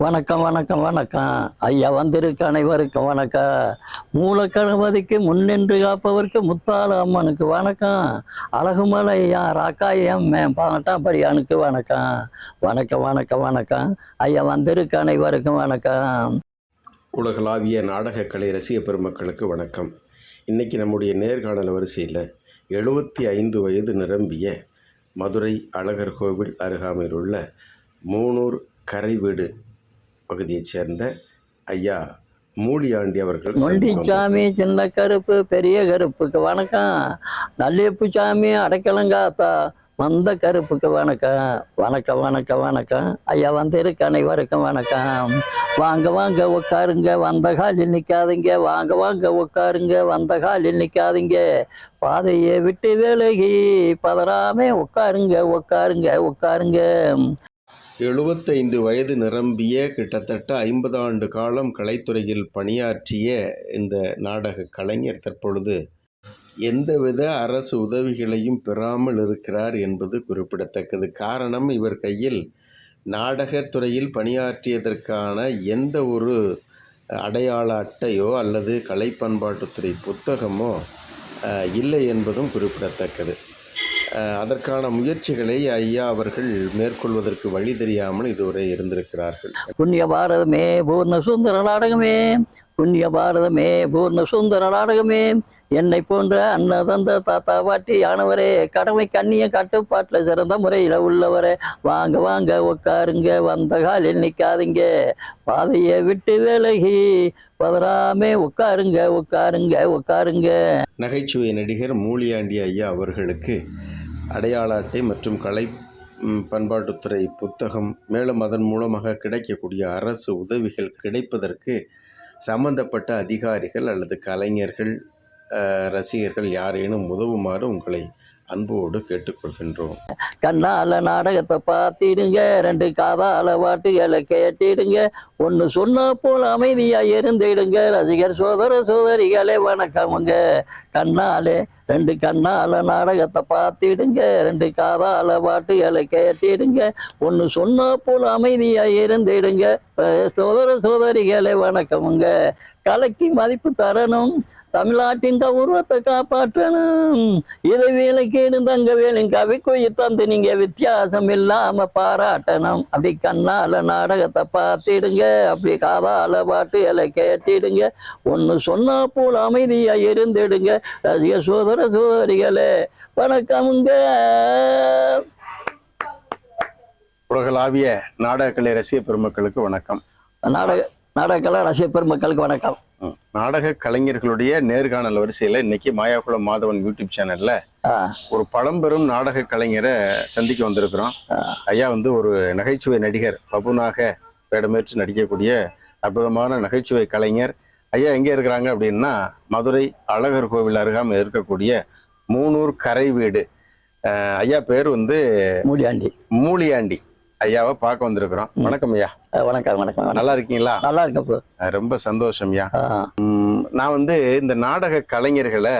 வணக்கம் வணக்கம் வணக்கம். ஐயா வந்திருக்க அனைவருக்கும் வணக்கம். மூலக்கணபதிக்கு முன்னின்று காப்பவருக்கு முத்தாள அம்மனுக்கு வணக்கம். அழகுமலை ராக்காயம் பதினெட்டாம் படியானுக்கு வணக்கம். வணக்கம் வணக்கம் வணக்கம். ஐயா வந்திருக்க அனைவருக்கும் வணக்கம். உலகளாவிய நாடகக்கலை ரசிக பெருமக்களுக்கு வணக்கம். இன்றைக்கி நம்முடைய நேர்காணல் வரிசையில் எழுபத்தி ஐந்து வயது நிரம்பிய மதுரை அழகர் கோவில் அருகாமையில் உள்ள மூனூர் கரைவீடு பகுதியைச் சேர்ந்த ஐயா மூலியாண்டி அவர்கள். நொண்டிச்சாமி சின்ன கருப்பு பெரிய கருப்புக்கு வணக்கம். நல்லியப்பு சாமி அடைக்கலங்காத்தா வந்த கருப்புக்கு வணக்கம். வணக்கம் வணக்கம் வணக்கம். ஐயா வந்திருக்க அனைவருக்கும் வணக்கம். வாங்க வாங்க உட்காருங்க. வந்த காலில் நிற்காதீங்க வாங்க வாங்க உட்காருங்க. வந்த காலில் நிற்காதீங்க பாதையை விட்டு விலகி பதறாமே உட்காருங்க உட்காருங்க உட்காருங்க. எழுபத்தைந்து வயது நிரம்பிய கிட்டத்தட்ட ஐம்பது ஆண்டு காலம் கலைத்துறையில் பணியாற்றிய இந்த நாடக கலைஞர் தற்பொழுது எந்தவித அரசு உதவிகளையும் பெறாமல் இருக்கிறார் என்பது குறிப்பிடத்தக்கது. காரணம் இவர் கையில் நாடகத்துறையில் பணியாற்றியதற்கான எந்த ஒரு அடையாள அட்டையோ அல்லது கலை பண்பாட்டுத்துறை புத்தகமோ இல்லை என்பதும் குறிப்பிடத்தக்கது. அதற்கான முயற்சிகளை ஐயா அவர்கள் மேற்கொள்வதற்கு வழி தெரியாமல் இதுவரை இருந்திருக்கிறார்கள். புண்ணிய பாரதமே பூர்ண சுந்தர நாடகமே. புண்ணிய பாரதமே பூர்ண சுந்தர நாடகமே. என்னை போன்ற அன்னதந்த தாத்தா பாட்டி ஆனவரே கடமை கண்ணிய கட்டுப்பாட்டில் சிறந்த முறையில் உள்ளவரே வாங்க வாங்க உட்காருங்க வந்த காலில் நிற்காதீங்க பாதையை விட்டு விலகி பதறாமே உட்காருங்க உட்காருங்க உட்காருங்க. நகைச்சுவை நடிகர் மூலியாண்டி ஐயா அவர்களுக்கு அடையாள அட்டை மற்றும் கலை பண்பாட்டுத்துறை புத்தகம் மேலும் அதன் மூலமாக கிடைக்கக்கூடிய அரசு உதவிகள் கிடைப்பதற்கு சம்பந்தப்பட்ட அதிகாரிகள் அல்லது கலைஞர்கள் ரசிகர்கள் யாரேனும் உதவுமாறு உங்களை அன்போடு கேட்டுக்கொள்கின்றோம். கண்ணால நாடகத்தை பார்த்திடுங்க ரெண்டு காதால பாட்டுகளை கேட்டிடுங்க ஒன்று சொன்ன போல் அமைதியா இருந்திடுங்க ரசிகர் சோதர சோதரிகளே வணக்கமுங்க. கண்ணாலே ரெண்டு கண்ணால நாடகத்தை பார்த்திடுங்க ரெண்டு காதால பாட்டுகளை கேட்டிடுங்க ஒன்று சொன்ன போல் அமைதியா இருந்திடுங்க சோதர சோதரிகளே வணக்கமுங்க. கலைக்கு மதிப்பு தரணும் தமிழ்நாட்டின் உருவத்தை காப்பாற்றணும். இதை வேலைக்கேடு தங்க வேலையும் கவி தந்து நீங்க வித்தியாசம் இல்லாம பாராட்டணும். அப்படி கண்ணால நாடகத்தை பார்த்திடுங்க. அப்படி காதால பாட்டுகளை கேட்டிடுங்க. ஒன்னு சொன்னா போல் அமைதியா இருந்திடுங்க. ரசிக சோதர சோதரிகளே வணக்கமுங்க. உலகளாவிய நாடகக்கலை ரசிக பெருமக்களுக்கு வணக்கம். நாடக நாடகக்கலை ரசிக பெருமக்களுக்கு வணக்கம். நாடக கலைஞர்களுடைய நேர்காணல் வரிசையில் இன்னைக்கு மாயாக்குளம் மாதவன் யூடியூப் சேனல்ல ஒரு பழம்பெரும் நாடக கலைஞரை சந்திக்க வந்திருக்கிறோம். ஐயா வந்து ஒரு நகைச்சுவை நடிகர் பபுனாக வேடமேற்று நடிக்கக்கூடிய அற்புதமான நகைச்சுவை கலைஞர். ஐயா எங்கே இருக்கிறாங்க அப்படின்னா மதுரை அழகர் கோவில் அருகாமல் இருக்கக்கூடிய மூனூர் கரை வீடு. ஐயா பேர் வந்து மூலியாண்டி. மூலியாண்டி. ஐயாவை பார்க்க வந்திருக்கிறோம். வணக்கம் ஐயா. வணக்கம் வணக்கம். நல்லா இருக்கீங்களா? நல்லா இருக்கப்போ அஹ், ரொம்ப சந்தோஷம் ஐயா. நான் வந்து இந்த நாடக கலைஞர்களை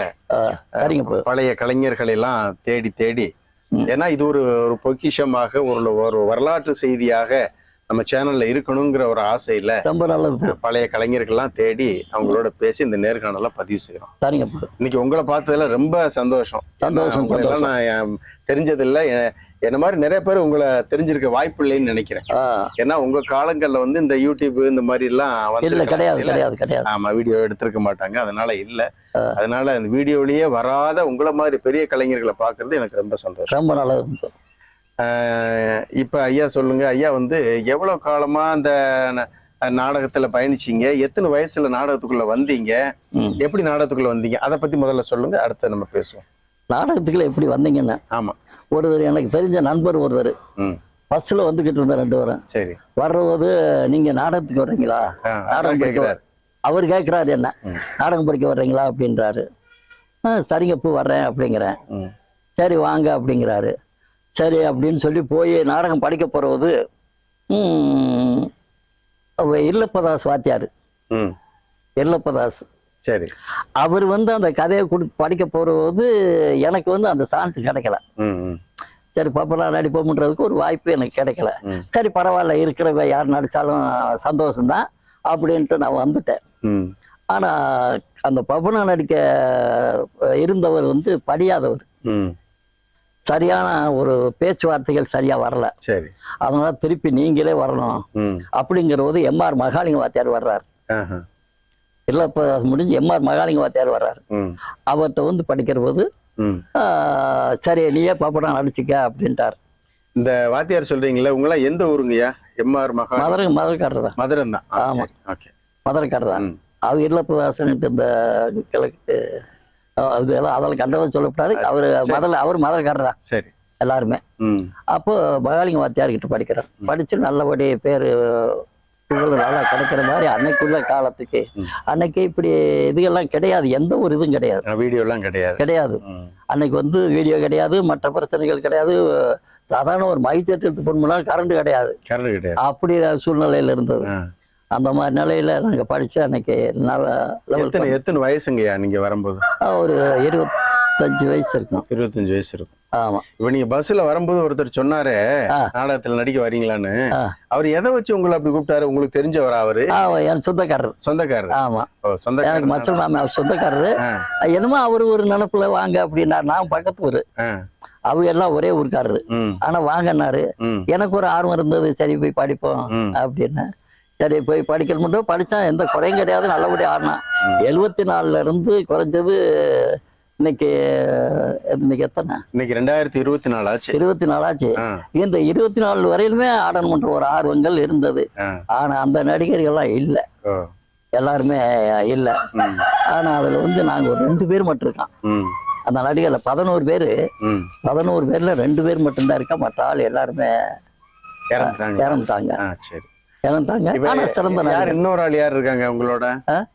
பழைய கலைஞர்களை எல்லாம் தேடி தேடி. ஏன்னா இது ஒரு ஒரு பொக்கிஷமாக ஒரு ஒரு வரலாற்று செய்தியாக நம்ம சேனல்ல இருக்கணுங்கிற ஒரு ஆசையில ரொம்ப நல்லது பழைய கலைஞர்கள்லாம் தேடி அவங்களோட பேசி இந்த நேர்காணல பதிவு செய்யறோம் சரிங்க இன்னைக்கு உங்களை பார்த்ததுல ரொம்ப சந்தோஷம். சந்தோஷம், நான் தெரிஞ்சதில்ல. என்ன மாதிரி நிறைய பேர் உங்களை தெரிஞ்சிருக்க வாய்ப்பு இல்லைன்னு நினைக்கிறேன். ஏன்னா உங்க காலங்கள்ல வந்து இந்த யூடியூப் இந்த மாதிரி எல்லாம் இல்ல. கிடையாது? கிடையாது கிடையாது. ஆமா வீடியோ எடுத்திருக்க மாட்டாங்க அதனால இல்ல. அதனால இந்த வீடியோலயே வராத உங்களை மாதிரி பெரிய கலைஞர்களை பார்க்கிறது எனக்கு ரொம்ப சந்தோஷம். ரொம்ப நல்லது இப்ப ஐயா சொல்லுங்க ஐயா வந்து எவ்வளவு காலமா அந்த நாடகத்துல பயணிச்சீங்க? எத்தனை வயசுல நாடகத்துக்குள்ள வந்தீங்க. எப்படி நாடகத்துக்குள்ள வந்தீங்க? அதை பத்தி முதல்ல சொல்லுங்க அடுத்து நம்ம பேசுவோம். நாடகத்துக்குள்ள எப்படி வந்தீங்கன்னு ஆமா. ஒருவர் எனக்கு தெரிஞ்ச நண்பர் ஒருவர் பஸ்ஸில் வந்துக்கிட்டு இருந்தேன் ரெண்டு பேரும். சரி. வர்றபோது நீங்க நாடகத்துக்கு வர்றீங்களா? நாடகம் படிக்க அவர் கேட்குறாரு என்ன. நாடகம் படிக்க வர்றீங்களா? அப்படின்றாரு. சரிங்க பூ வர்றேன் அப்படிங்கிறேன். சரி வாங்க அப்படிங்கிறாரு. சரி அப்படின்னு சொல்லி போய் நாடகம் படிக்க போகிறது இல்லப்பதாஸ் வாத்தியார். ம். இல்லப்பதாஸ். சரி. அவர் வந்து அந்த கதையை கொடு படிக்க போகிறது எனக்கு வந்து அந்த சான்ஸ் கிடைக்கல. சரி பாப்பா நடிப்போம்ன்றதுக்கு ஒரு வாய்ப்பு எனக்கு கிடைக்கல. சரி பரவாயில்ல இருக்கிறவ யார் நடிச்சாலும் சந்தோஷம்தான் அப்படின்ட்டு நான் வந்துட்டேன். ம். ஆனா அந்த பபனா நடிக்க இருந்தவர் வந்து படியாதவர். சரியான ஒரு பேச்சுவார்த்தைகள் சரியா வரல. சரி. அதனால திருப்பி நீங்களே வரணும். அப்படிங்கிற போது எம்ஆர் மகாலிங்க வாத்தியார் வர்றார். இல்லை இப்போ முடிஞ்சு எம்ஆர் மகாலிங்க வாத்தியார் வர்றார். அவர்கிட்ட வந்து படிக்கிற போது சரி நீயே பாப்படம் நடிச்சுக்க அப்படின்ட்டார். இந்த வாத்தியார் சொல்றீங்களே உங்களாம் எந்த ஊருங்கய்யா? எம்ஆர் மகா மதுரை மதுரைக்காரர் தான். மதுரை தான் ஆமா. ஓகே. மதுரைக்காரர் தான். அவர் இல்லப்பதாசன் இந்த கிழக்கு ஆஹ், இது எல்லாம் அதெல்லாம் கண்டவன் சொல்லக்கூடாது அவர் மதுரை அவர் மதுரைக்காரர் தான். சரி. எல்லாருமே. அப்போ மகாலிங்க வாத்தியார்கிட்ட படிக்கிறேன் படிச்சு நல்லபடி பேர் நல்லா கிடைக்கிற மாதிரி அன்னைக்குள்ள காலத்துக்கு. அன்னைக்கு இப்படி இதுகெல்லாம் கிடையாது. எந்த ஒரு இதுவும் கிடையாது. வீடியோலாம் கிடையாது. கிடையாது. அன்னைக்கு வந்து வீடியோ கிடையாது. மற்ற பிரச்சனைகள் கிடையாது. சாதாரண ஒரு மைக் செட் எடுத்து போனோம்னா கரண்ட் கிடையாது. கரண்ட் கிடையாது. அப்படி சூழ்நிலையில இருந்தது. அந்த மாதிரி நிலையில நாங்க படிச்சு அன்னைக்கு எத்தனை எத்தனை வயசுங்கய்யா நீங்க வரும்போது? ஒரு இருபத்தஞ்சு வயசு இருக்கும். இருபத்தஞ்சு வயசு இருக்கும். ஆமா. இப்ப நீங்க பஸ்ல வரும்போது ஒருத்தர் சொன்னாரு. நாடகத்துல நடிக்க வரீங்களான்னு. அவர் எதை வச்சு உங்களை அப்படி கூப்பிட்டாரு? உங்களுக்கு தெரிஞ்சவரா அவரு? என் சொந்தக்காரர். சொந்தக்காரர். ஆமா. ஓ எனக்கு மச்சல் மாமி சொந்தக்காரரு. என்னமோ அவர் ஒரு நினப்புல வாங்க அப்படின்னாரு. நான் பக்கத்து ஊரு. அவங்க எல்லாம் ஒரே ஊருக்காரரு. ஆனா வாங்கன்னாரு. எனக்கு ஒரு ஆர்வம் இருந்தது. சரி போய் படிப்போம். அப்படின்னு. சரி போய் படிக்கிற மட்டும் படிச்சான் எந்த குறையும் கிடையாது. நல்லபடியா ஆடினான். எழுபத்தி நாலுல இருந்து குறைஞ்சது இன்னைக்கு இன்னைக்கு எத்தனை? இன்னைக்கு ரெண்டாயிரத்தி இருபத்தி நாலு ஆச்சு. இருபத்தி நாலாச்சு ஆ, இந்த இருபத்தி நாலு வரையிலுமே ஆடணுன்ற ஒரு ஆர்வங்கள் இருந்தது. ஆனா அந்த நடிகர்கள்லாம் இல்ல. எல்லாருமே இல்ல. ஆனா அதுல வந்து நாங்க ஒரு ரெண்டு பேர் மட்டும் இருக்கோம். அந்த நடிகர்ல பதினோரு பேரு. பதினோரு பேர்ல ரெண்டு பேர் மட்டும்தான் இருக்கா மற்ற ஆள் எல்லாருமே இறந்துட்டாங்க. இன்னொரு ஆள் யார் இருக்காங்க உங்களோட?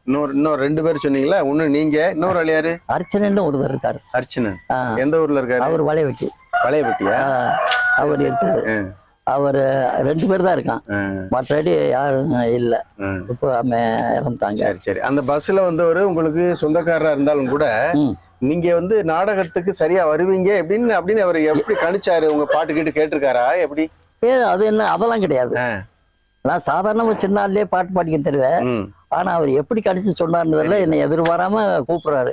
இன்னொரு இன்னொரு ரெண்டு பேர் சொன்னீங்களா ஒண்ணு நீங்க இன்னொரு ஆள் யாரு? அர்ச்சனைன்னு ஒருவர் இருக்காரு. அர்ச்சனன். எந்த ஊர்ல இருக்காரு? அவர் வளைவெட்டி பழையபட்டியா ஆ, அவர் இருக்காரு. அவர் ரெண்டு பேர் தான் இருக்கான். மற்றபடி யாரும் இல்ல. இப்போ இறந்துட்டாங்க. சரி சரி. அந்த பஸ்ல வந்தவர் உங்களுக்கு சொந்தக்காரரா இருந்தாலும் கூட. நீங்க வந்து நாடகத்துக்கு சரியா வருவீங்க அப்படின்னு அப்படின்னு அவர் எப்படி கணிச்சாரு? உங்க பாட்டு கேட்டு கேட்டிருக்காரா? எப்படி? அது என்ன? அதெல்லாம் கிடையாது. நான் சாதாரண சின்ன ஆள்லயே பாட்டு பாடிக்கிட்டு தருவேன் ஆனா அவர் எப்படி கடிச்சு சொன்னார்ன்றதுல என்னை எதிர்பாராம கூப்பிடுறாரு.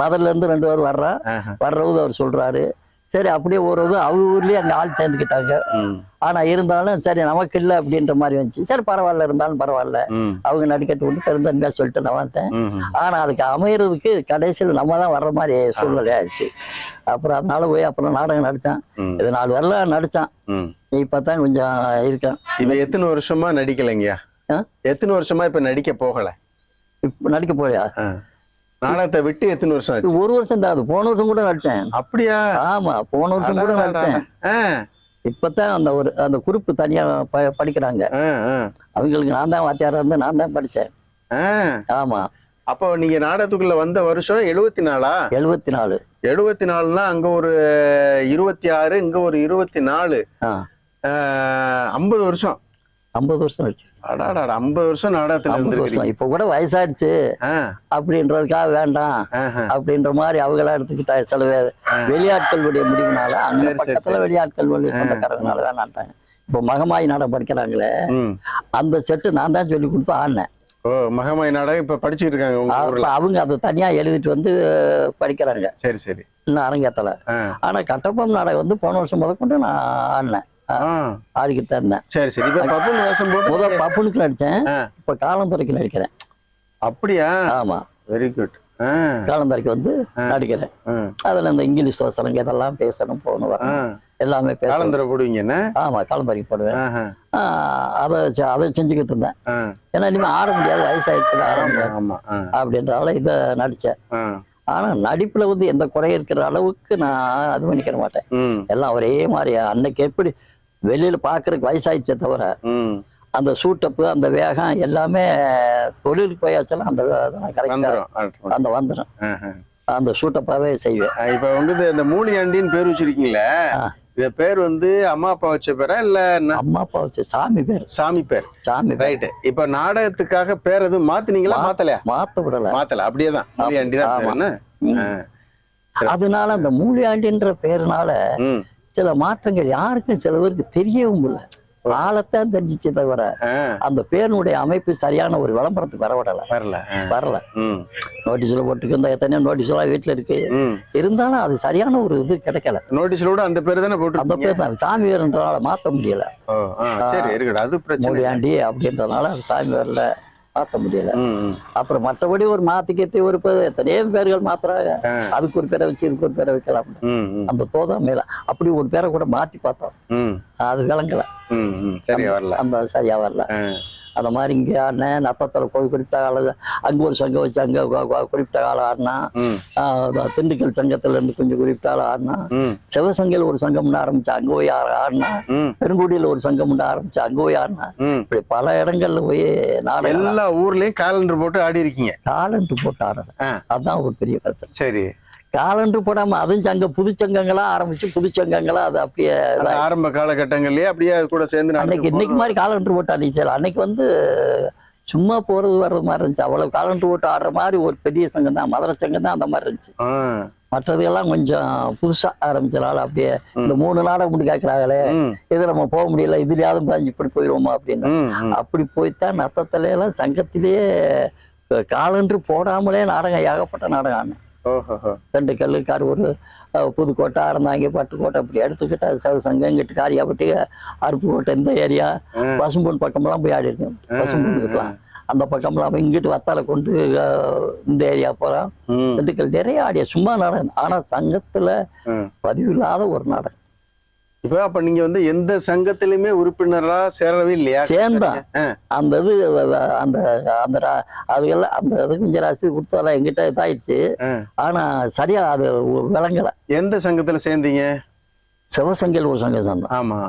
மதுரையில இருந்து ரெண்டு பேர் வர்றா. வர்றவது அவர் சொல்றாரு. சரி அப்படியே ஒரு இது அவங்க ஊர்லயே அங்க ஆள் சேர்ந்துக்கிட்டாங்க. ம். ஆனா இருந்தாலும் சரி நமக்கு இல்லை அப்படின்ற மாதிரி வந்துச்சு. சரி பரவாயில்ல இருந்தாலும் பரவாயில்ல. அவங்க நடிக்கட்டு விட்டு பெருந்தன்மையா சொல்லிட்டு நான் வந்துட்டேன் ம் ம். ஆனா அதுக்கு அமையறதுக்கு கடைசியில் நம்ம தான் வர்ற மாதிரி சூழ்நிலை ஆயிடுச்சு. அப்புறம் அதனால போய் அப்புறம் நாடகம் நடித்தேன். இது நாலு வரலாம் நடிச்சான் ம். இப்பதான் கொஞ்சம் இருக்கேன். இப்ப எத்தனை வருஷமா நடிக்கலைங்கய்யா? எத்தனை வருஷமா இப்ப நடிக்க போகல? இப்ப நடிக்க ஆ. நாடகத்தை விட்டு எத்தனை வருஷம் ஆச்சு? ஒரு வருஷம் தான். அது போன வருஷம் கூட நடிச்சேன். அப்படியா? ஆமா போன வருஷம் கூட நடிச்சேன். இப்பதான் அந்த ஒரு அந்த குறிப்பு தனியா படிக்கிறாங்க. அவங்களுக்கு நான் தான் வாத்தியாரா இருந்து நான் தான் படிச்சேன். ஆமா. அப்போ நீங்க நாடகத்துக்குள்ள வந்த வருஷம் எழுபத்தி நாலா எழுபத்தி நாலு எழுபத்தி நாலுனா அங்க ஒரு இருபத்தி ஆறு இங்க ஒரு இருபத்தி நாலு ஐம்பது வருஷம். ஐம்பது வருஷம் ஆச்சு. அடாடா ஐம்பது வருஷம் நாடகத்துல இருந்திருக்கீங்க வருஷம். இப்ப கூட வயசாயிடுச்சு. அப்படின்றதுக்காக வேண்டாம். அப்படின்ற மாதிரி அவங்களா எடுத்துக்கிட்டா சில பேர் வெளியாட்களுடைய முடிவுனால சரி, பக்கத்துல. வெளியாட்கள் சொந்தக்காரங்கனால வேணான்ட்டாங்க இப்போ மகமாய் நாடகம் படிக்கிறாங்களே. அந்த செட்டு நான் தான் சொல்லி கொடுத்து ஆடினேன். ஓ மகமாய் நாடகம் இப்ப படிச்சுட்டு இருக்காங்க அவங்க அதை தனியா எழுதிட்டு வந்து படிக்கிறாங்க. சரி சரி. இன்னும் அரங்கேத்தல. ஆனா கட்டப்பம் நாடகம் வந்து போன வருஷம் முதற்கொண்டு நான் ஆடினேன். ஆடிக்கிட்டு தான் இருந்தேன். சரி சரி. இப்ப பப்புன்னு வேஷம் போட்டு முதல் பப்புனுக்கு நடிச்சேன் ஆ. இப்ப காலந்துறைக்கு நடிக்கிறேன். அப்படியா? ஆமா. வெரி குட் காலந்துறைக்கு வந்து நடிக்கிறேன். அதுல இந்த இங்கிலீஷ் வசனங்க இதெல்லாம் பேசணும் போகணும் எல்லாமே காலந்தர போடுவீங்க என்ன? ஆமா காலந்துறைக்கு போடுவேன். அதை அதை செஞ்சுக்கிட்டு இருந்தேன். ஏன்னா இனிமே ஆட முடியாது வயசாயிடுச்சு ஆட ஆமா முடியாது. ஆமா. ஆ, அப்படின்றதால இதை நடிச்சேன் ஆனா நடிப்புல வந்து எந்த குறை இருக்கிற அளவுக்கு நான் அது பண்ணிக்கிற மாட்டேன். எல்லாம் ஒரே மாதிரி அன்னைக்கு எப்படி வெளியில பாக்குறதுக்கு வயசாயிடுச்சே தவிர. அந்த சூட்டப்பு அந்த வேகம் எல்லாமே தொழிலுக்கு போயாச்செல்லாம் அந்த கரெக்டா வந்துரும். ஆ, அந்த வந்துடும். அந்த சூட்டப்பாவே செய்வேன். இப்ப வந்து இந்த மூலியாண்டின்னு பேர் வச்சிருக்கீங்களே. இந்த பேர் வந்து அம்மா அப்பா வச்ச பேரா இல்ல அம்மா அப்பா வச்சு சாமி பேர். சாமி பேர். சாமி ரைட் இப்ப நாடகத்துக்காக பேர் எதுவும் மாத்துனீங்களா? மாத்தலையா? மாத்த விடல. மாத்தல. மூலியாண்டி தான் பேர். ஆமா. என்ன? ம். ஆ. அதனால அந்த மூலியாண்டின்ற பேருனால சில மாற்றங்கள் யாருக்கும் சில பேருக்கு தெரியவும் இல்லை. ஆளத்தான் தெரிஞ்சிச்சே தவிர அந்த பேருனுடைய அமைப்பு சரியான ஒரு விளம்பரத்துக்கு வரவிடல. வரல. வரல. நோட்டீஸ்ல போட்டுருக்க எத்தனையோ நோட்டீஸ் எல்லாம் வீட்டுல இருக்கு. இருந்தாலும் அது சரியான ஒரு இது கிடைக்கல. நோட்டீஸ்ல அந்த பேர் தானே அந்த போட்டு பேர் தான். சாமி வேறுன்றனால மாத்த முடியல. மூடியாண்டி அப்படின்றதுனால சாமி வேர்ல மாத்த முடியல. அப்புறம் மற்றபடி ஒரு மாத்திக்கத்தி ஒரு பேர் எத்தனையோ பேர்கள் மாத்துறாங்க. அதுக்கு ஒரு பேரை வச்சு இதுக்கு ஒரு பேரை வைக்கலாம் அந்த தோதம் மேல அப்படி ஒரு பேரை கூட மாத்தி பார்த்தோம். அது விளங்கல. சரியா வரல. அந்த சரியா வரல. அந்த மாதிரி இங்க ஆடின நத்தத்தில் கோயில் குறிப்பிட்ட காலம் அங்க ஒரு சங்கம் வச்சு அங்க குறிப்பிட்ட காலம் ஆடினா திண்டுக்கல் சங்கத்துல இருந்து கொஞ்சம் குறிப்பிட்ட ஆள் ஆடினா சிவசங்கையில் ஒரு சங்கம் ஆரம்பிச்சு அங்க போய் ஆடினா பெருங்குடியில ஒரு சங்கம் ஆரம்பிச்சு அங்க போய் ஆடினா. இப்படி பல இடங்கள்ல போய் நாடகம் எல்லா ஊர்லயும் காலண்டர் போட்டு ஆடி இருக்கீங்க காலண்டு போட்டு ஆடுறேன். அதான் ஒரு பெரிய பிரச்சனை. சரி. காலண்டு போடாம அதுவும் சங்க புதுச்சங்கங்களா ஆரம்பிச்சு புதுச்சங்கங்களா அது அப்படியே ஆரம்ப காலகட்டங்கள்லயே அப்படியே அது கூட சேர்ந்து அன்னைக்கு இன்னைக்கு மாதிரி காலண்டர் போட்டு அடிச்சல அன்னைக்கு வந்து சும்மா போறது வர்றது மாதிரி இருந்துச்சு. அவ்வளவு காலண்டர் போட்டு ஆடுற மாதிரி ஒரு பெரிய சங்கம் தான் மதுரை சங்கம் தான் அந்த மாதிரி இருந்துச்சு. ஆ, மற்றதெல்லாம் கொஞ்சம் புதுசா ஆரம்பிச்சனால அப்படியே இந்த மூணு நாடகம் மட்டும் கேட்கறாங்களே இது நம்ம போக முடியல இதுலயாவது பாஞ்சு இப்படி போயிடுவோமா அப்படின்னு. அப்படி போய்த்தான் நத்தத்துல எல்லாம் சங்கத்திலேயே காலண்டர் போடாமலே நாடகம் ஏகப்பட்ட நாடகம் ஓஹோஹோ. திண்டுக்கல் கரூர் புதுக்கோட்டை அறந்தாங்கி பட்டுக்கோட்டை அப்படி எடுத்துக்கிட்டு அது சவு சங்கம் இங்கிட்டு காரியாப்பட்டி அருப்புக்கோட்டை இந்த ஏரியா. பசும்பொன் பக்கமெல்லாம் போய் ஆடி இருக்கேன் பசும்பொண்ணுக்குலாம் அந்த பக்கம்லாம் போய் இங்கிட்டு வத்தால கொண்டு இந்த ஏரியா போகிறோம் ம், திண்டுக்கல் நிறைய ஆடிய சும்மா நாடகம். ஆனா சங்கத்துல ம். பதிவு இல்லாத ஒரு நாடகம். இப்ப அப்ப நீங்க வந்து எந்த சங்கத்திலுமே உறுப்பினரா சேரவே இல்லையா? சேர்ந்தான். அந்த இது அந்த அந்த அதுக்கெல்லாம் அந்த இது கொஞ்சம் ரசீது கொடுத்தால எங்கிட்ட இதாயிடுச்சு. ஆனா சரியா அது விளங்கல. எந்த சங்கத்துல சேர்ந்தீங்க? சிவசங்கல் ஒரு சங்கம் சேர்ந்தான் ஆமா.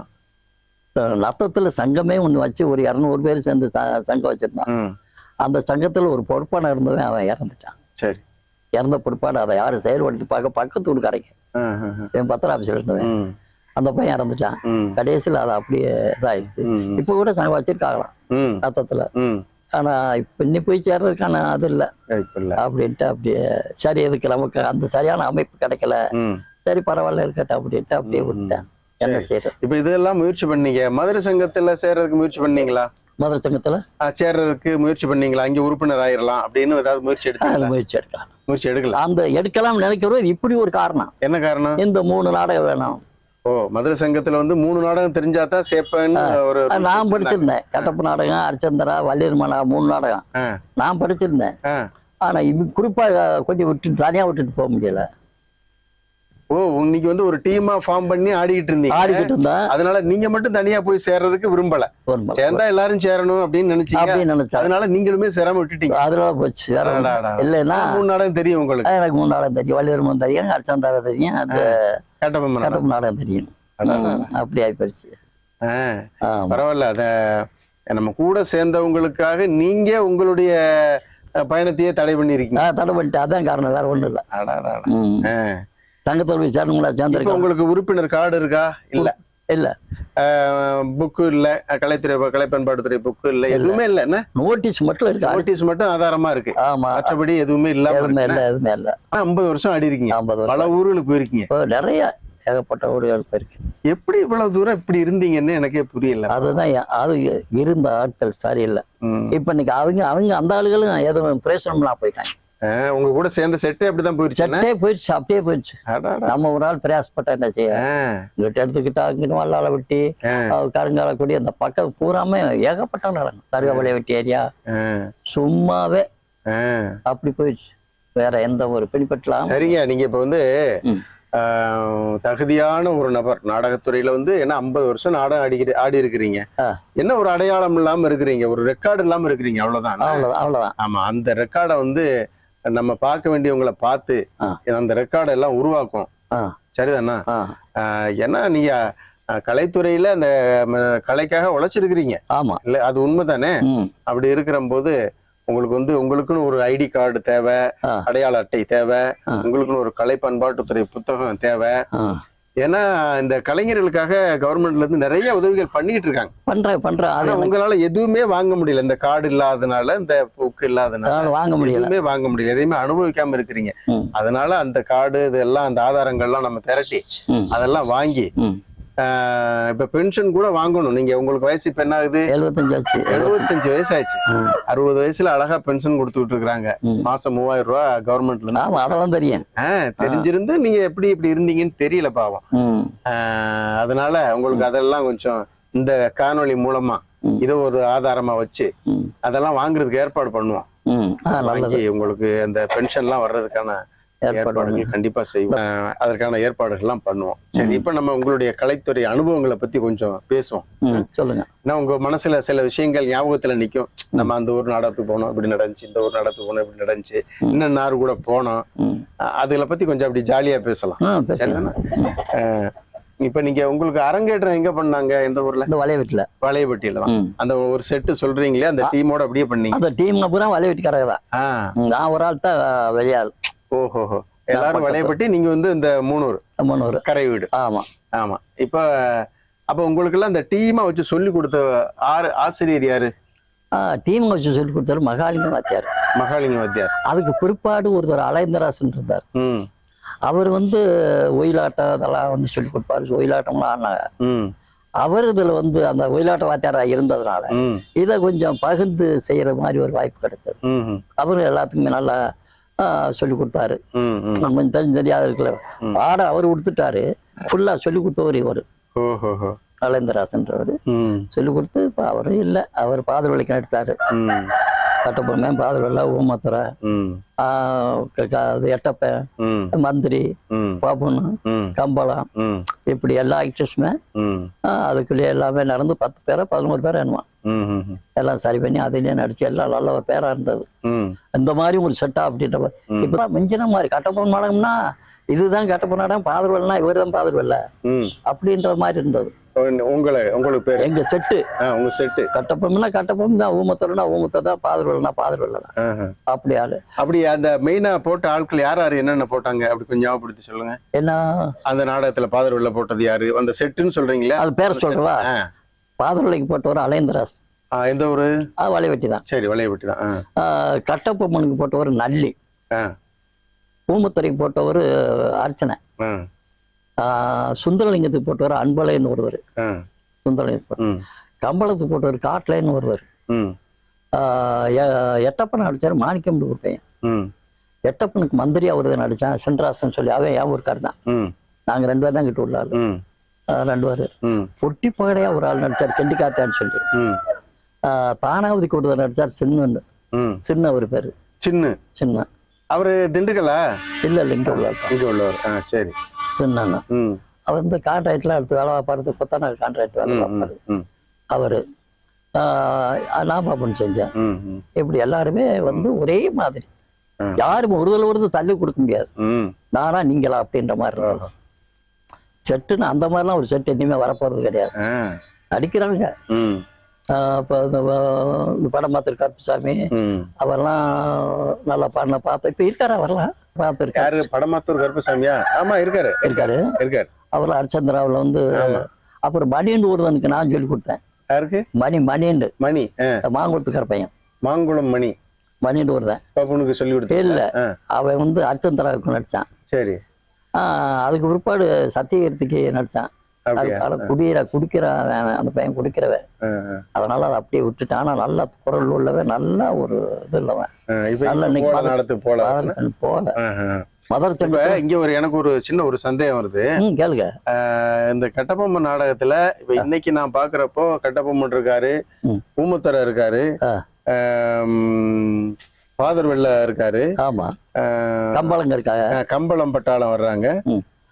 நத்தத்துல சங்கமே ஒண்ணு வச்சு ஒரு இரநூறு பேர் சேர்ந்து சங்கம் வச்சிருந்தான். அந்த சங்கத்துல ஒரு பொறுப்பான இருந்தவன் அவன் இறந்துட்டான். சரி. இறந்த பொறுப்பாடு அதை யாரும் செயல்படுத்தி பார்க்க பக்கத்து ஆ. என் பத்திர ஆபீஸ்ல இருந்தவன் அந்த பையன் இறந்துட்டான் கடைசியில் அது அப்படியே இதாயிடுச்சு. இப்ப கூட வச்சிருக்காங்களாம். ம். ஆனா இப்ப இன்னி போய் சேர்றதுக்கான அது இல்லை. அப்படின்ட்டு அப்படியே சரி எதுக்கு நமக்கு அந்த சரியான அமைப்பு கிடைக்கல. சரி பரவாயில்ல இருக்கட்டும் அப்படின்ட்டு அப்படியே விட்டேன் என்ன செய்யறது இப்ப இதெல்லாம் முயற்சி பண்ணீங்க. மதுரை சங்கத்துல சேர்றதுக்கு முயற்சி பண்ணீங்களா? மதுரை சங்கத்துல? சேர்றதுக்கு முயற்சி பண்ணீங்களா? அங்க உறுப்பினர் ஆயிரலாம் அப்படின்னு ஏதாவது முயற்சி எடுத்தீங்களா? முயற்சி எடுக்கலாம். முயற்சி எடுக்கல. அந்த எடுக்கலாம் நினைக்கிறது இப்படி ஒரு காரணம். என்ன காரணம்? இந்த மூணு நாடகம் வேணும். ஓ மதுரை சங்கத்துல வந்து மூணு நாடகம் தெரிஞ்சாதான் சேர்ப்பேன்னு ஒரு அது நான் படிச்சிருந்தேன். கட்டப்பு நாடகம் அரிச்சந்திரா வள்ளியர்மனா மூணு நாடகம். நான் படிச்சிருந்தேன். ஆனா இது குறிப்பா கொஞ்சம் விட்டு தனியா விட்டுட்டு போக முடியல. ஓ இன்னைக்கு வந்து ஒரு டீமா ஃபார்ம் பண்ணி ஆடிக்கிட்டு இருந்தீங்க. ஆடிக்கிட்டு இருந்தேன். அதனால நீங்க மட்டும் தனியா போய் சேர்றதுக்கு விரும்பல. சேர்ந்தா எல்லாரும் சேரணும் அப்படின்னு நினைச்சீங்க. அப்படின்னு அதனால நீங்களுமே சேராம விட்டுட்டீங்க. அதனால போச்சு. வேற. இல்லைன்னா மூணு நாடகம் தெரியும் உங்களுக்கு. எனக்கு மூணு நாடகம் தெரியும். வள்ளியர்மன் தெரியும் அரிச்சந்தாரா தெரியும் அந்த கேட்டப்ப கட்டப்பு நாடகம் தெரியும். அப்படி ஆயிப்போச்சு பரவாயில்ல. அத நம்ம கூட சேர்ந்தவங்களுக்காக நீங்க உங்களுடைய பயணத்தையே தடை பண்ணிருக்கீங்க. தடை பண்ணிட்டேன். அதான் காரணம். வேற ஒண்ணும் இல்லை. ம். தங்கத்தோல் போய் சேரணுங்களா சேர்ந்துருக்கோம் உங்களுக்கு உறுப்பினர் கார்டு இருக்கா? இல்ல. இல்ல. புக்கு இல்ல. கலைத்துறை கலை பண்பாட்டுத்துறை புக்கு இல்ல. எதுவுமே இல்ல. என்ன? நோட்டீஸ் மட்டும் இருக்கு. நோட்டீஸ் மட்டும் ஆதாரமா இருக்கு. ஆமா. மற்றபடி எதுவுமே இல்லாம எதுவுமே. இல்ல எதுவுமே இல்ல. ஐம்பது வருஷம் ஆடி இருக்கீங்க. ஐம்பது பல ஊர்களுக்கு போயிருக்கீங்க. நிறைய ஏகப்பட்ட ஊழியர் போயிருக்கு. எப்படி இவ்வளவு தூரம் இப்படி இருந்தீங்கன்னு எனக்கே புரியல. அதுதான் அது இருந்த ஆட்கள் சரியில்லை. இப்ப இன்னைக்கு அவங்க அவங்க அந்த ஆளுகளும் எதுவும் பிரயோசனம்லாம் போயிட்டாங்க. உங்க கூட சேர்ந்த செட்டே அப்படிதான் போயிருச்சு? சட்டே போயிடுச்சு அப்படியே போயிடுச்சு அடடா. நம்ம ஒரு ஆள் பிரயாசப்பட்டா என்ன செய்ய? இங்கிட்ட எடுத்துக்கிட்டா அங்கிட்டு வல்லால வெட்டி கருங்கால கொடி அந்த பக்கம் பூராமே ஏகப்பட்ட நடக்கும் சருகவளைய வெட்டி ஏரியா. சும்மாவே. அப்படி போயிடுச்சு வேற எந்த ஒரு பின்பற்றலாம். சரிங்க நீங்க இப்ப வந்து தகுதியான ஒரு நபர். நாடகத்துறையில வந்து என்ன ஐம்பது வருஷம் நாடகம் ஆடிக்கிற ஆடி இருக்கிறீங்க. என்ன ஒரு அடையாளம் இல்லாம இருக்கிறீங்க? ஒரு ரெக்கார்டு இல்லாம இருக்கிறீங்க. அவ்வளவுதான் அவ்வளவுதான். ஆமா அந்த ரெக்கார்டை வந்து நம்ம பார்க்க வேண்டியவங்களை பார்த்து. அந்த ரெக்கார்டை எல்லாம் உருவாக்கும். சரிதானா? ஏன்னா நீங்க கலைத்துறையில அந்த கலைக்காக உழைச்சிருக்கிறீங்க. ஆமா. இல்ல அது உண்மைதானே? ம். அப்படி இருக்கிற போது உங்களுக்கு வந்து உங்களுக்குன்னு ஒரு ஐடி கார்டு தேவை. அடையாள அட்டை தேவை. உங்களுக்குன்னு ஒரு கலை பண்பாட்டுத்துறை புத்தகம் தேவை. ஏன்னா இந்த கலைஞர்களுக்காக கவர்மெண்ட்ல இருந்து நிறைய உதவிகள் பண்ணிட்டு இருக்காங்க. பண்றேன் பண்றேன். ஆனா உங்களால எதுவுமே வாங்க முடியல. இந்த கார்டு இல்லாதனால இந்த புக்கு இல்லாதனால வாங்க முடியல. எதுவுமே வாங்க முடியல. எதையுமே அனுபவிக்காம இருக்கிறீங்க. அதனால அந்த கார்டு இதெல்லாம் அந்த ஆதாரங்கள்லாம் நம்ம திரட்டி அதெல்லாம் வாங்கி இப்ப பென்ஷன் கூட வாங்கணும். நீங்க உங்களுக்கு வயசு இப்ப என்ன ஆகுது? எழுபத்தஞ்சு ஆச்சு. எழுபத்தஞ்சு வயசு ஆயிடுச்சு ம், அறுபது வயசுல அழகா பென்ஷன் கொடுத்துட்டு இருக்காங்க. மாசம் மூவாயிரம் ரூபாய் கவர்மெண்ட்ல ஆமா அதெல்லாம் தெரியும். தெரிஞ்சிருந்து நீங்க எப்படி இப்படி இருந்தீங்கன்னு தெரியல பாவம். அதனால உங்களுக்கு அதெல்லாம் கொஞ்சம் இந்த காணொளி மூலமா. இதை ஒரு ஆதாரமா வச்சு அதெல்லாம் வாங்குறதுக்கு ஏற்பாடு பண்ணுவோம். உங்களுக்கு அந்த பென்ஷன்லாம் வர்றதுக்கான ஏற்பாடு ஏற்பாடுகள் கண்டிப்பா செய்வோம். அதற்கான ஏற்பாடுகள் எல்லாம் பண்ணுவோம். சரி இப்ப நம்ம உங்களுடைய கலைத்துறை அனுபவங்களை பத்தி கொஞ்சம் பேசுவோம். சொல்லுங்க. ஏன்னா உங்க மனசுல சில விஷயங்கள் ஞாபகத்துல நிக்கும். நம்ம அந்த ஊர் நாடகத்துக்கு போனோம் இப்படி நடந்துச்சு இந்த ஊர் நாடகத்துக்கு போனோம் இப்படி நடந்துச்சு. இன்னும் நார் கூட போனோம். அதுகளை பத்தி கொஞ்சம் அப்படி ஜாலியா பேசலாம். இப்ப நீங்க உங்களுக்கு அரங்கேற்றம் எங்க பண்ணாங்க எந்த ஊர்ல? இந்த வலைய வீட்டுல வளையப்பட்டியில தான். அந்த ஒரு செட்டு சொல்றீங்களே அந்த டீமோட அப்படியே பண்ணீங்க. அந்த டீம்ல பூரா வலைய வீட்டுக்காரங்க தான் நான் ஒரு ஆள் தான் வெளியாள். ஓஹோஹோ எல்லாரும். வளையப்பட்டி நீங்க வந்து இந்த மூணூர் முன்னூறு கரை வீடு. ஆமா. ஆமா. இப்ப அப்ப உங்களுக்கு எல்லாம் இந்த டீமா வச்சு சொல்லி கொடுத்த ஆறு ஆசிரியர் யாரு? டீம் வச்சு சொல்லி கொடுத்தாரு மகாலிங்கம் வாத்தியார். மகாலிங்க வாத்தியார். அதுக்கு பிற்பாடு ஒருத்தர் அலைந்தராசன் இருந்தார். அவர் வந்து ஒயிலாட்டம் அதெல்லாம் வந்து சொல்லி கொடுப்பாரு. ஒயிலாட்டம்லாம் ஆடினாங்க. ம். அவர் இதுல வந்து அந்த ஒயிலாட்ட வாத்தியாரா இருந்ததுனால இதை கொஞ்சம் பகிர்ந்து செய்யற மாதிரி ஒரு வாய்ப்பு கிடைச்சது அவரும் எல்லாத்துக்குமே நல்லா சொல்லி கொடுத்தாரு. நம்ம கொஞ்சம் தெரிஞ்சு தெரியாத இருக்கல ம். பாட அவர் கொடுத்துட்டாரு. ஃபுல்லா சொல்லி கொடுத்தவர் இவர். ம். சொல்லி கொடுத்து இப்போ அவரும் இல்லை. அவர் பாதர் வலிக்கு நடித்தார் ம் கட்டப்பொம்மே பாதர் வெள்ள ஊமத்துறை அது எட்டப்பன் ம். மந்திரி பாபுன்னு கம்பளம் இப்படி எல்லா ஆக்டர்ஸுமே அதுக்குள்ளேயே எல்லாமே நடந்து பத்து பேரா பதினோரு பேர் என்னவான் எல்லாம் சரி பண்ணி அதுலேயே நடிச்சு எல்லாம் நல்ல ஒரு பேரா இருந்தது. இந்த மாதிரி ஒரு செட்டா அப்படின்ற மாதிரி. ம். இப்ப மிஞ்சின மாதிரி கட்டப்பொன் நாடகம்னா இதுதான் கட்டப்பொன் நாடகம் பாதர்வெல்லாம் இவர் தான் பாதர்வெல்ல அப்படின்ற மாதிரி இருந்தது. உங்களை உங்களுக்கு பேர்? எங்க செட்டு. உங்க செட்டு. கட்டப்பொம்னா கட்டப்பொம் தான் ஊமத்தர்னா ஊமத்தர் தான் பாதர்வெல்லனா பாதர்வெல்ல. அப்படி ஆளு. அப்படி அந்த மெயினா போட்ட ஆட்கள் யார் யார் என்னென்ன போட்டாங்க? அப்படி கொஞ்சம் ஞாபகப்படுத்தி சொல்லுங்க. என்ன? அந்த நாடகத்துல பாதர் உள்ள போட்டது யாரு? அந்த செட்டுன்னு சொல்றீங்களா? அது பேரை சொல்றவா ஆ. பாதர்வெல்லைக்கு போட்டவர் அலேந்திராஸ். ஆ, எந்த ஊரு? அது வலைவெட்டி தான். சரி வளையப்பட்டி தான். கட்டபொம்மனுக்கு போட்டவர் நல்லி. ஊமத்துறைக்கு போட்டவர் அர்ச்சனை. சுந்தரலிங்கத்துக்கு போட்டவர் அன்பலைன்னு ஒருவர். சுந்தரலிங்கம் கம்பளத்துக்கு போட்டவர் காட்லைன்னு ஒருவர். எட்டப்பன் நடிச்சார் மாணிக்கம் பையன். ம். எட்டப்பனுக்கு மந்திரி அவர் தான் நடிச்சான் சென்ட்ராசன் சொல்லி. அவன் என் ஊருக்கார் தான். நாங்க ரெண்டு பேர் தான் கிட்ட உள்ள ரெண்டு பேர். பொட்டி பகடையா ஒரு ஆள் நடிச்சார் கெண்டி காத்தான்னு சொல்லி தானாவதிக்கு ஒருத்தர் நடிச்சார் சின்னன்னு ம். சின்ன ஒரு பேரு. சின்ன. சின்ன. அவரு திண்டுக்கலா இல்ல இல்ல இங்க உள்ள ஆள் தான். இங்க உள்ளவர். ஆ சரி. சின்னன்னு ம். அவர் இந்த கான்ட்ராக்ட்லாம் எடுத்து வேலை பார்ப்பறது கொத்தான கான்ட்ராக்ட் வேலை ம், பார்ப்பாரு. ம். அவரு. நான் பாப்பன் செஞ்சேன் ம் ம். இப்படி எல்லாருமே வந்து ஒரே மாதிரி. ஆ. யாரும் ஒருதல் ஒருது தள்ளி கொடுக்க முடியாது. ம். நானா நீங்களா அப்படின்ற மாதிரி இருந்தது. செட்டுன்னு அந்த மாதிரிலாம் ஒரு செட்டு இனிமே வரப்போறது கிடையாது. ஆ. ம். ஆஹ் இப்போ இந்த வ- இந்த படம் பார்த்துரு கருப்புசாமி ம். அவரெல்லாம் நல்லா பாடின பார்த்து இப்போ இருக்காரு அவரெல்லாம் பார்த்துருக்காரு. படமாத்தூர் கருப்பசாமியா? ஆமா இருக்காரு. இருக்காரு. இருக்காரு. அவரெல்லாம் ஹரிச்சந்திராவில் வந்து அப்புறம் மணியண்டு ஒருவனுக்கு நான் சொல்லி கொடுத்தேன். யாருக்கு? மணி மணியண்டு. மணி மாங்குளத்துக்கார பையன். மாங்குளம் மணி. மணியண்டு ஒருத்தன். பாப்புனுக்கு சொல்லி கொடுத்து? இல்ல. அவன் வந்து ஹரிச்சந்திராவுக்கு நடிச்சான். சரி. அதுக்கு பிற்பாடு சத்தியகீர்த்திக்கு நடிச்சான். அப்படியா? அது குடிக்கிற குடிக்கிறவன் அவன், அந்த பையன் குடிக்கிறவன். அதனால அதை அப்படியே விட்டுட்டான் ஆனா நல்ல குரல் உள்ளவன் நல்ல ஒரு இது இல்லவன் நல்ல இன்னைக்கு போல போல. மதர் சண்டை இங்க ஒரு எனக்கு ஒரு சின்ன ஒரு சந்தேகம் வருது. கேளுங்க. இந்த கட்டபொம்மன் நாடகத்துல இப்ப இன்னைக்கு நான் பாக்குறப்போ கட்டபொம்மன் இருக்காரு. ஊமத்தர இருக்காரு ஃபாதர் வெள்ள இருக்காரு. ஆமா. கம்பளங்க இருக்காங்க. கம்பளம் பட்டாளம் வர்றாங்க.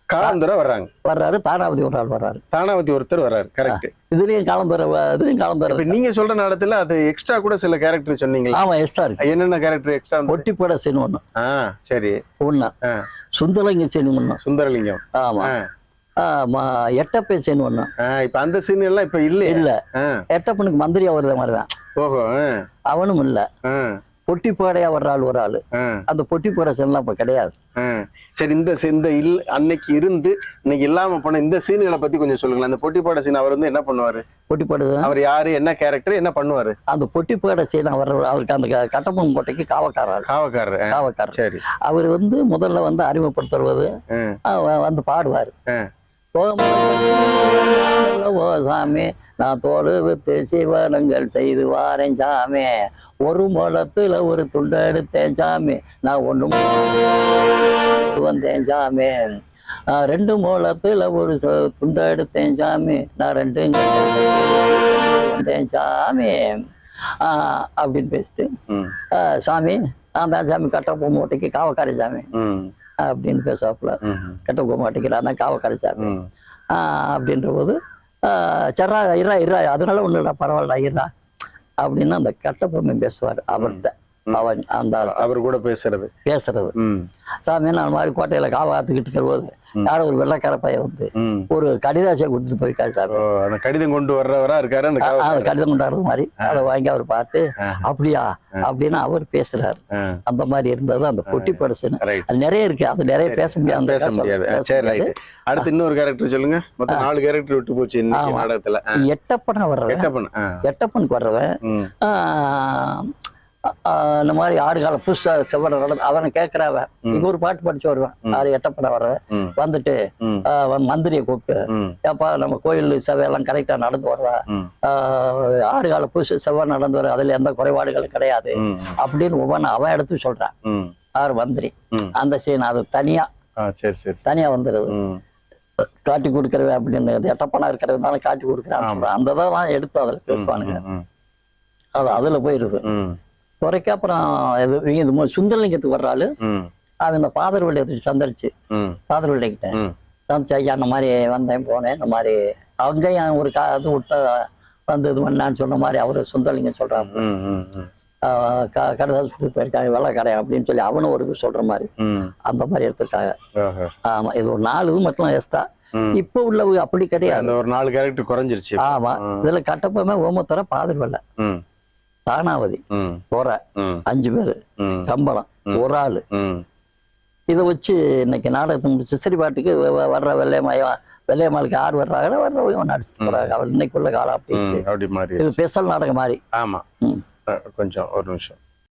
காலந்துரை வர்றாங்க. வர்றாரு தானாவதி ஒரு ஆள் வர்றாரு. தானாவதி ஒருத்தர் வர்றாரு கரெக்ட் இதுலயும் காலம்பர இதுலயும் காலம்பர இப்ப நீங்க சொல்ற நாடகத்துல அது எக்ஸ்ட்ரா கூட சில கேரக்டர் சொன்னீங்களா. ஆமா எக்ஸ்ட்ரா இருக்கு. என்னென்ன கேரக்டர் எக்ஸ்ட்ரா ஒட்டி போட சீன் ஒண்ணு. சரி. ஒண்ணு. சுந்தரலிங்க சீன் ஒண்ணு. சுந்தரலிங்கம். ஆமா. ஆ. ஆமா எட்டப்பை சீன் ஒண்ணு. இப்ப அந்த சீன் எல்லாம் இப்ப இல்ல. ஆ, எட்டப்பனுக்கு மந்திரியா வருது மாதிரிதான். ஓஹோ அவனும் இல்ல. பொட்டி பாடையா வர்ற ஆள் ஒரு ஆளு. அந்த பொட்டி பாடை சீன்லாம் இப்ப கிடையாது. சரி இந்த இந்த இல் அன்னைக்கு இருந்து இன்னைக்கு இல்லாம போன இந்த சீன்களை பத்தி கொஞ்சம் சொல்லுங்களேன். அந்த பொட்டிப்பாட சீன் அவர் வந்து என்ன பண்ணுவாரு? பொட்டி பாடு அவர் யாரு என்ன கேரக்டர் என்ன பண்ணுவாரு? அந்த பொட்டி பாடை சீன் வர்ற அவருக்கு அந்த க- கட்டபொம்மன் கோட்டைக்கு காவக்காரர். காவக்காரர் காவக்காரர். சரி. அவர் வந்து முதல்ல வந்து அஹ் வந்து பாடுவார். ஓ சாமி நான் தோடு வித்து சிவனங்கள் செய்து வாரேன் சாமி. ஒரு முளத்துல ஒரு துண்டு எடுத்தேன் சாமி. நான் ஒண்ணு வந்தேன் சாமி. ரெண்டு மூலத்துல ஒரு துண்டு எடுத்தேன் சாமி. நான் ரெண்டு வந்தேன் சாமி. ஆஹ் அப்படின்னு பேசிட்டு சாமி நான் தான் சாமி கட்டப்போ மூட்டைக்கு காவக்காரி சாமி. அப்படின்னு பேசாப்புல ம், கட்டப்போ மாட்டேங்கிறா சாமி ம். ஆஹ் அப்படின்ற போது சர்ரா இரா இரா அதனால இல்ல பரவாயில்ல இரா அப்படின்னு அந்த கட்டப்பொம்மன் பேசுவார் அவர்கிட்ட. அவன் அந்த அவர் கூட பேசுறது. பேசுறது. சாமி நான் மாதிரி கோட்டையில காவாத்துக்கிட்டு இருக்கிற போது யாரோ ஒரு வெள்ளைக்கார பையன் வந்து. ஒரு கடிதாசியை கொடுத்துட்டு போயிருக்காரு அந்த கடிதம் கொண்டு வர்றவரா இருக்காரு அந்த காவ- கடிதம் கொண்டாடுறது மாதிரி. அதை வாங்கி அவர் பார்த்து. அப்படியா? அப்படின்னு அவர் பேசுறாரு. அந்த மாதிரி இருந்தது அந்த பொட்டி அது நிறைய இருக்கு. அது நிறைய பேச முடியாது. பேச முடியாது. சரி அடுத்து இன்னொரு கேரக்டர் சொல்லுங்க. மொத்தம் நாலு கேரக்டர் விட்டு போச்சு. நாடகத்துல. எட்டப்பனா வர்றவன். கெட்டப்பன் ஆ, எட்டப்பனுக்கு வர்றவன். இந்த மாதிரி ஆறு கால புதுசா செவ்வர நடந்து அவனை கேட்கிறவன் இங்க ஒரு பாட்டு படிச்சு வருவேன். ஆறு எட்டப்பட ம், வந்துட்டு மந்திரியை கூப்பிட்டு ஏப்பா நம்ம கோயில் சேவையெல்லாம் கரெக்டா நடந்து வர்றா. ஆறு கால புதுசு செவ்வாய் நடந்து வர அதுல எந்த குறைபாடுகளும் கிடையாது. அப்படின்னு ஒவ்வொன்று அவன் எடுத்து சொல்றான். ஆறு மந்திரி. அந்த சீன் அது தனியா. சரி. தனியா வந்துடுது ம், காட்டி கொடுக்கறவன் அப்படின்னு எட்டப்பனா இருக்கிறதுனால காட்டி கொடுக்குறான்னு சொல்றான். அந்த தான் எடுத்து அதுல பேசுவானுங்க. அது அதுல போயிருது. குறைக்க அப்புறம் இது சுந்தரலிங்கத்துக்கு வர்ற ஆளு. ம், அது இந்த பாதர் வழியத்துக்கு சந்தரிச்சு. ம், பாதர் வழிக்கிட்ட ம், சந்திச்சு ஐயா இந்த மாதிரி வந்தேன் போனேன் இந்த மாதிரி. அங்கேயும் ஒரு கா இது விட்ட வந்து இது பண்ணான்னு சொன்ன மாதிரி அவரு சுந்தரலிங்கம் சொல்றாங்க கடைதால் சுட்டு போயிருக்காங்க வெள்ளக்கடை அப்படின்னு சொல்லி அவனும் ஒரு இது சொல்ற மாதிரி. அந்த மாதிரி எடுத்திருக்காங்க. ஆமா இது ஒரு நாலு மட்டும் எக்ஸ்ட்ரா. இப்போ உள்ளவங்க அப்படி கிடையாது. அந்த ஒரு நாலு கேரக்டர் குறைஞ்சிருச்சு. ஆமா. இதுல கட்டப்பமே ஓமத்தர பாதர் வெள்ளை. ம், தானாவதி ம், அஞ்சு பேரு கம்பளம் ஒரு ஆளு. இதை வச்சு இன்னைக்கு நாடகத்தை முடிச்சு சிசரி பாட்டுக்கு வர்ற வெள்ளையமாயம் வெள்ளையம்மாளுக்கு யார் வர்றாங்களோ வர்றவங்க நடிச்சுட்டு போறாங்க அவர் இன்னைக்குள்ள காலம் அப்படி இது ஸ்பெஷல் நாடகம் மாதிரி ஆமா. கொஞ்சம் ஒரு நிமிஷம்.